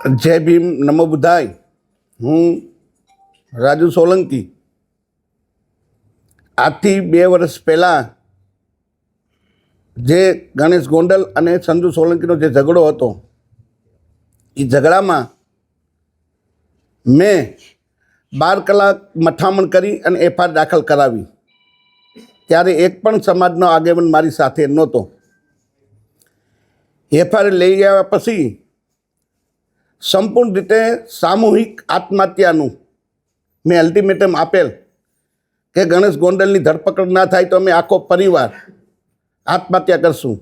જય ભીમ, નમો બુધાય. હું રાજુ સોલંકી. આજથી બે વર્ષ પહેલાં જે ગણેશ ગોંડલ અને સંજુ સોલંકીનો જે ઝઘડો હતો, એ ઝઘડામાં મેં બાર કલાક મથામણ કરી અને એફઆઈઆર દાખલ કરાવી. ત્યારે એક પણ સમાજનો આગેવાન મારી સાથે નહોતો. એફઆઈઆર લઈ ગયા પછી સંપૂર્ણ રીતે સામૂહિક આત્મહત્યાનું મેં અલ્ટિમેટમ આપેલ કે ગણેશ ગોંડલની ધરપકડ ના થાય તો અમે આખો પરિવાર આત્મહત્યા કરશું.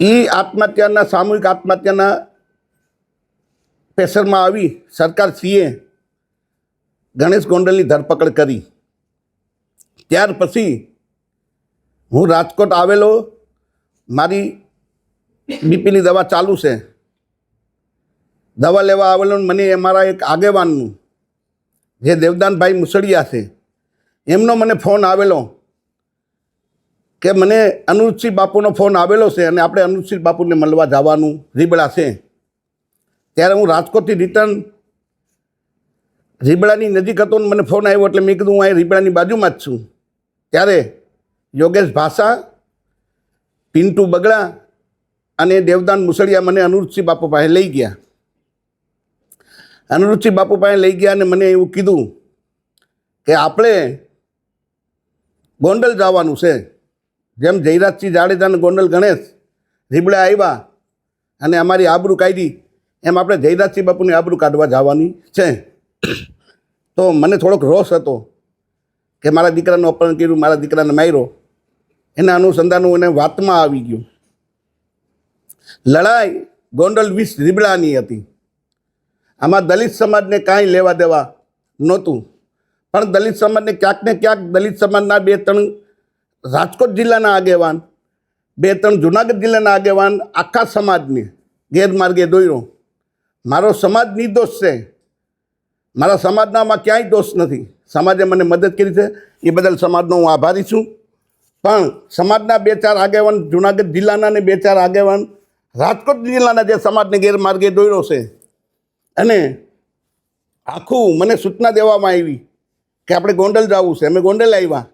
એ આત્મહત્યાના, સામૂહિક આત્મહત્યાના પ્રેશરમાં આવી સરકાર સીએ ગણેશ ગોંડલની ધરપકડ કરી. ત્યાર પછી હું રાજકોટ આવેલો, મારી બીપીની દવા ચાલુ છે. દવા લેવા આવેલો મને મારા એક આગેવાનનું, જે દેવદાનભાઈ મુસળિયા છે, એમનો મને ફોન આવેલો કે મને અનુજસિંહ બાપુનો ફોન આવેલો છે અને આપણે અનુજસિંહ બાપુને મળવા જવાનું રીબડા છે. ત્યારે હું રાજકોટથી રિટર્ન રીબડાની નજીક હતો મને ફોન આવ્યો એટલે મેં કીધું હું અહીં રીબડાની બાજુમાં જ છું. ત્યારે યોગેશ ભાષા, પિન્ટુ બગડા અને દેવદાન મુસળિયા મને અનુરુચિ બાપુ પાસે લઈ ગયા. અનુરુચિ બાપુ પાસે લઈ ગયા અને મને એવું કીધું કે આપણે ગોંડલ જવાનું છે. જેમ જયરાજસિંહ જાડેજાને ગોંડલ ગણેશ રીબડા આવ્યા અને અમારી આબરૂ કાઢી, એમ આપણે જયરાજસિંહ બાપુની આબરૂ કાઢવા જવાની છે. તો મને થોડોક રોષ હતો કે મારા દીકરાનું અપહરણ કર્યું, મારા દીકરાને માર્યો. એના અનુસંધાન હું એને વાતમાં આવી ગયું. લડાઈ ગોંડલ વીસ રીબડાની હતી. આમાં દલિત સમાજને કાંઈ લેવા દેવા નહોતું. પણ દલિત સમાજને ક્યાંક ને ક્યાંક દલિત સમાજના બે ત્રણ રાજકોટ જિલ્લાના આગેવાન, બે ત્રણ જુનાગઢ જિલ્લાના આગેવાન આખા સમાજને ગેરમાર્ગે દોર્યો. મારો સમાજ નિર્દોષ છે. મારા સમાજનામાં ક્યાંય દોષ નથી. સમાજે મને મદદ કરી છે. એ બદલ સમાજનો હું આભારી છું. પણ સમાજના બે ચાર આગેવાન જુનાગઢ જિલ્લાના ને બે ચાર આગેવાન રાજકોટ જિલ્લાના જે સમાજને ગેરમાર્ગે દોર્યો છે અને આખું મને સૂચના દેવામાં આવી કે આપણે ગોંડલ જવું છે. અમે ગોંડલ આવ્યા.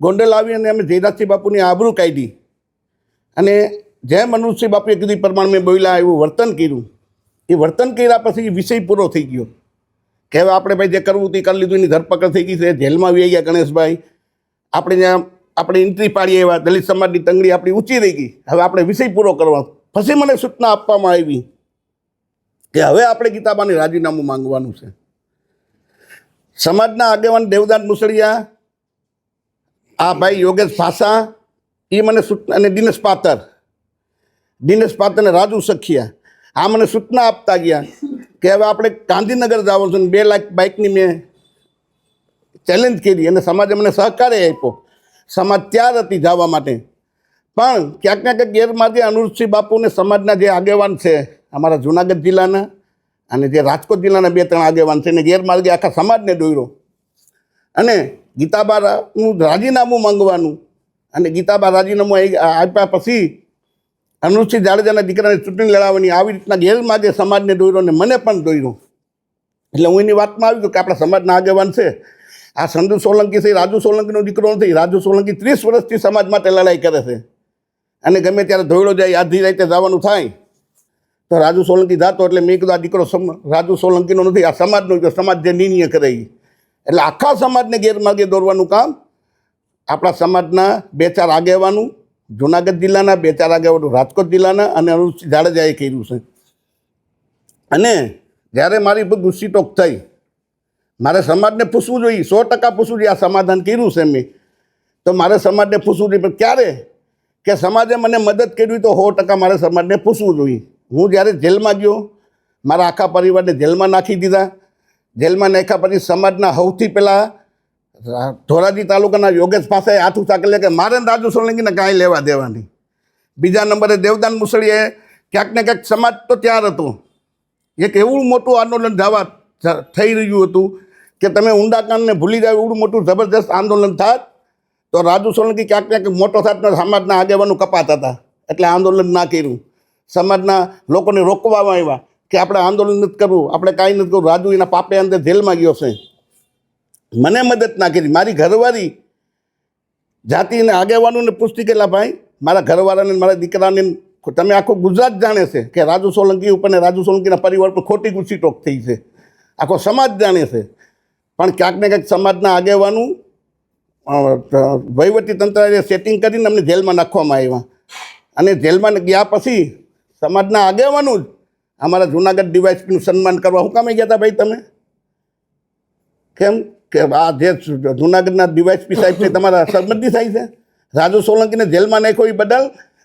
ગોંડલ આવી અને અમે જયરાજસિંહ બાપુની આબરૂ કાઢી. અને જેમ મનુષ્ય બાપુએ કીધું પ્રમાણે મેં બોલ્યા, એવું વર્તન કર્યું. એ વર્તન કર્યા પછી વિષય પૂરો થઈ ગયો. કે હવે આપણે ભાઈ જે કરવું તે કરી લીધું, એની ધરપકડ થઈ ગઈ છે. જેલમાં આવી ગયા ગણેશભાઈ. આપણે ત્યાં, આપણે એન્ટ્રી પાડીએ એવા દલિત સમાજની તંગડી આપણી ઊંચી રહી ગઈ. હવે આપણે વિષય પૂરો કરવા. પછી મને સૂચના આપવામાં આવી. કે હવે આપણે ગીતાબાને રાજીનામું માંગવાનું છે. સમાજના આગેવાન દેવદાન મુસળિયા, આ ભાઈ યોગેશ ભાષા એ મને અને દિનેશ પાતર. દિનેશ પાતર અને રાજુ સખિયા, આ મને સૂચના આપતા ગયા કે હવે આપણે ગાંધીનગર જવાનું છે બે લાખ બાઇકની મેં ચેલેન્જ કરી અને સમાજે મને સહકારે આપ્યો. સમાજ ત્યાર હતી જવા માટે. પણ ક્યાંક ને ક્યાંક ગેરમાર્ગે અનુરૂપસિંહ બાપુને સમાજના જે આગેવાન છે અમારા જુનાગઢ જિલ્લાના અને જે રાજકોટ જિલ્લાના બે ત્રણ આગેવાન છે એને ગેરમાર્ગે આખા સમાજને દોર્યો અને ગીતાબાનું રાજીનામું માંગવાનું અને ગીતાબા રાજીનામું આપ્યા પછી અનુસિંહ જાડેજાના દીકરાને ચૂંટણી લડાવવાની આવી રીતના ગેરમાર્ગે સમાજને દોર્યો અને મને પણ દોર્યો એટલે હું એની વાતમાં આવી કે આપણા સમાજના આગેવાન છે. આ સંજુ સોલંકી છે રાજુ સોલંકીનો દીકરો નથી. રાજુ સોલંકી ત્રીસ વર્ષથી સમાજ માટે લડાઈ કરે છે. અને ગમે ત્યારે ધોયડો જાય, આધી રાતે જવાનું થાય. તો રાજુ સોલંકી જાતો એટલે મેં કીધું, આ દીકરો રાજુ સોલંકીનો નથી, આ સમાજનો છે, સમાજ જે નિર્ણય કરે એટલે આખા સમાજને ગેરમાર્ગે દોરવાનું કામ, આપણા સમાજના બે ચાર આગેવાનું, જુનાગઢ જિલ્લાના બે ચાર આગેવાનો, રાજકોટ જિલ્લાના અને અનુસૂચિત જાડેજાએ કર્યું છે. અને જ્યારે મારી ઉપર ગુસ્સી ટોક થઈ, મારે સમાજને પૂછવું જોઈએ, સો ટકા પૂછવું જોઈએ, આ સમાધાન કર્યું છે મેં. તો મારે સમાજને પૂછવું જોઈએ, પણ ક્યારે? કે સમાજે મને મદદ કરવી તો સો ટકા મારે સમાજને પૂછવું જોઈએ. હું જ્યારે જેલમાં ગયો, મારા આખા પરિવારને જેલમાં નાખી દીધા. જેલમાં નાખ્યા પછી સમાજના સૌથી પહેલાં ધોરાજી તાલુકાના યોગેશ પાસે હાથ ઉઠા કે મારે રાજુ સોલંકીને કાંઈ લેવા દેવાની. બીજા નંબરે દેવદાન મુસળીએ ક્યાંક ને ક્યાંક સમાજ તો ત્યાર હતો. એક એવું મોટું આંદોલન જવા થઈ રહ્યું હતું કે તમે ઊંડાકાંડને ભૂલી જાય એવું મોટું જબરદસ્ત આંદોલન થાત, તો રાજુ સોલંકી ક્યાંક ક્યાંક મોટો થાત સમાજના આગેવાનો કપાત હતા. એટલે આંદોલન ના કર્યું. સમાજના લોકોને રોકવામાં આવ્યા કે આપણે આંદોલન નથી કરવું, આપણે કાંઈ નથી કરવું. રાજુ એના પાપે અંદર જેલમાં ગયો છે. મને મદદ ના કરી. મારી ઘરવાળી જાતિને આગેવાનોને પુષ્ટિ કેટલા ભાઈ, મારા ઘરવાળાને મારા દીકરાને તમે આખું ગુજરાત જાણે છે કે રાજુ સોલંકી ઉપર ને રાજુ સોલંકીના પરિવાર પર ખોટી ગુસ્સી ટોક થઈ છે. આખો સમાજ જાણે છે. પણ ક્યાંક ને ક્યાંક સમાજના આગેવાનું વહીવટી તંત્રએ સેટિંગ કરીને અમને જેલમાં નાખવામાં આવ્યા. અને જેલમાં ગયા પછી સમાજના આગેવાનું જ અમારા જુનાગઢ ડીવાયસપીનું સન્માન કરવા હું કામે ગયા હતા ભાઈ તમે? કેમ કે આ જે જુનાગઢના ડીવાયસપી સાહેબ છે, તમારા સરમતી સાહેબ છે? રાજુ સોલંકીને જેલમાં નાખ્યો એ બદલ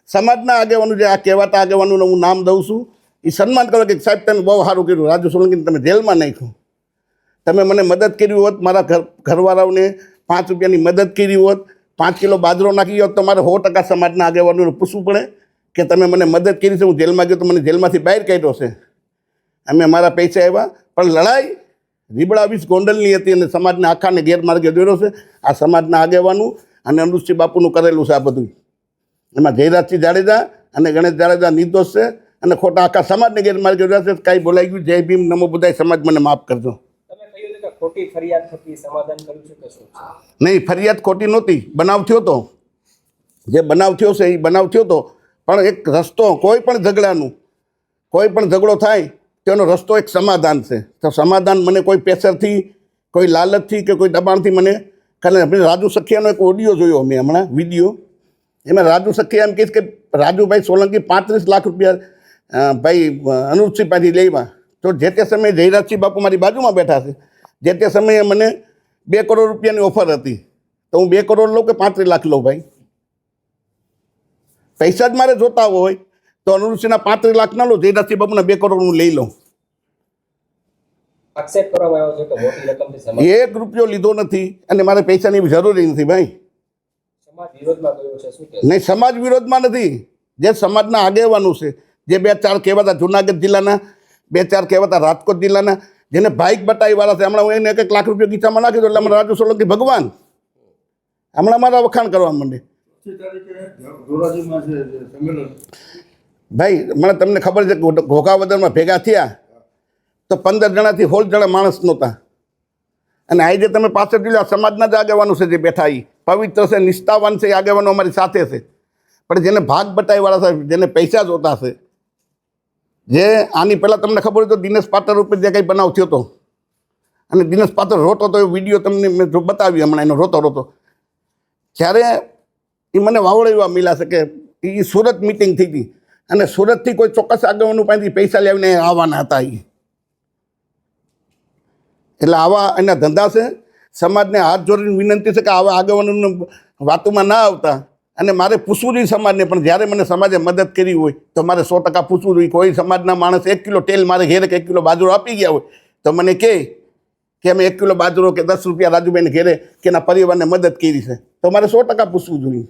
સમાજના આગેવાનું જે આ કહેવાતા આગેવાનોનું હું નામ દઉં છું, એ સન્માન કરો કે સાહેબ તમે બહુ સારું કર્યું, રાજુ સોલંકીને તમે જેલમાં નાખ્યું. તમે મને મદદ કરી હોત, મારા ઘર, ઘરવાળાઓને પાંચ રૂપિયાની મદદ કરી હોત, પાંચ કિલો બાજરો નાખી હોત, તો મારે સો ટકા સમાજના આગેવાનોને પૂછવું પડે. કે તમે મને મદદ કરી છે હું જેલમાં ગયો તો મને જેલમાંથી બહાર કાઢ્યો છે. અમે મારા પૈસા આવ્યા પણ લડાઈ રીબડા વીસ ગોંડલની હતી અને સમાજને આખાને ગેરમાર્ગે દોર્યો છે. આ સમાજના આગેવાનું અને અનુષ્ઠી બાપુનું કરેલું છે આ બધું. એમાં જયરાજસિંહ જાડેજા અને ગણેશ જાડેજા નિર્દોષ છે અને ખોટા આખા સમાજને ગેરમાર્ગે દોર્યા છે. કાંઈ બોલાઈ ગયું જય ભીમ નમો બધાય સમાજ મને માફ કરજો. ખોટી ફરિયાદ થકી સમાધાન કર્યું છે કે શું નહીં ફરિયાદ ખોટી નહોતી. બનાવ થયો તો. જે બનાવ થયો છે એ બનાવ થયો તો. પણ એક રસ્તો કોઈ પણ ઝઘડાનું, કોઈ પણ ઝઘડો થાય, તેનો રસ્તો એક સમાધાન છે. તો સમાધાન મને કોઈ પ્રેશરથી, કોઈ લાલચથી કે કોઈ દબાણથી મને, ખાલી રાજુ સખિયાનો એક ઓડિયો જોયો મેં હમણાં વીડિયો એમાં રાજુ સખિયા એમ કહીશ કે રાજુભાઈ સોલંકી પાંત્રીસ લાખ રૂપિયા ભાઈ અનુપસિંહ પાસેથી લેવા તો જે તે સમયે જયરાજસિંહ બાપુ મારી બાજુમાં બેઠા છે, જે તે સમયે મને બે કરોડ રૂપિયાની ઓફર હતી. તો હું બે કરોડ લઉં કે પાંત્રીસ લાખ લઉં ભાઈ? પૈસા જ મારે જોતા હોય તો અનુરૂષિના પાંત્રીસ લાખ ના લો જયરાજસિંહ બાપુના બે કરોડ હું લઈ લઉં. એક રૂપિયો લીધો નથી અને મારે પૈસાની જરૂરી નથી ભાઈ. નહીં સમાજ વિરોધમાં નથી. જે સમાજના આગેવાનું છે જે બે ચાર કહેવાતા જુનાગઢ જિલ્લાના બે ચાર કહેવાતા રાજકોટ જિલ્લાના જેને બાઇક બટાઈ વાળા છે હમણાં હું એને એક એક લાખ રૂપિયા ગીચામાં નાખી દો એટલે અમારા રાજુ સોલંકી ભગવાન. હમણાં મારા વખાણ કરવા માંડે. ભાઈ, મને તમને ખબર છે ઘોઘાવદરમાં ભેગા થયા તો પંદર જણાથી હોલ જણા માણસ નહોતા. અને આજે તમે પાછળ જોયું સમાજના જ આગેવાનો છે જે બેઠા એ પવિત્ર છે, નિષ્ઠાવાન છે આગેવાનો અમારી સાથે છે. પણ જેને ભાગ બટાઈવાળા છે, જેને પૈસા જોતા છે, જે આની પહેલાં તમને ખબર હોય તો દિનેશ પાટર ઉપર જે કંઈ બનાવ થયો હતો. અને દિનેશ પાત્ર રોતો તો એ વીડિયો તમને મેં જો બતાવ્યો હમણાં એનો રોતો રોતો જ્યારે એ મને વાવડેવા મિલા છે કે એ સુરત મિટિંગ થઈ હતી. અને સુરતથી કોઈ ચોક્કસ આગેવાનું પાસેથી પૈસા લેવાને આવવાના હતા એ એટલે આવા એના ધંધા છે. સમાજને હાથ જોડીને વિનંતી છે કે આવા આગેવાનોને વાતોમાં ના આવતા. અને મારે પૂછવું જોઈએ સમાજને, પણ જ્યારે મને સમાજે મદદ કરી હોય, તો મારે સો ટકા પૂછવું જોઈએ. કોઈ સમાજના માણસ એક કિલો તેલ મારે ઘેરે કે એક કિલો બાજરો આપી ગયા હોય, તો મને કહે કે અમે એક કિલો બાજરો કે દસ રૂપિયા રાજુભાઈને ઘેરે કે એના પરિવારને મદદ કરી છે. તો મારે સો ટકા પૂછવું જોઈએ.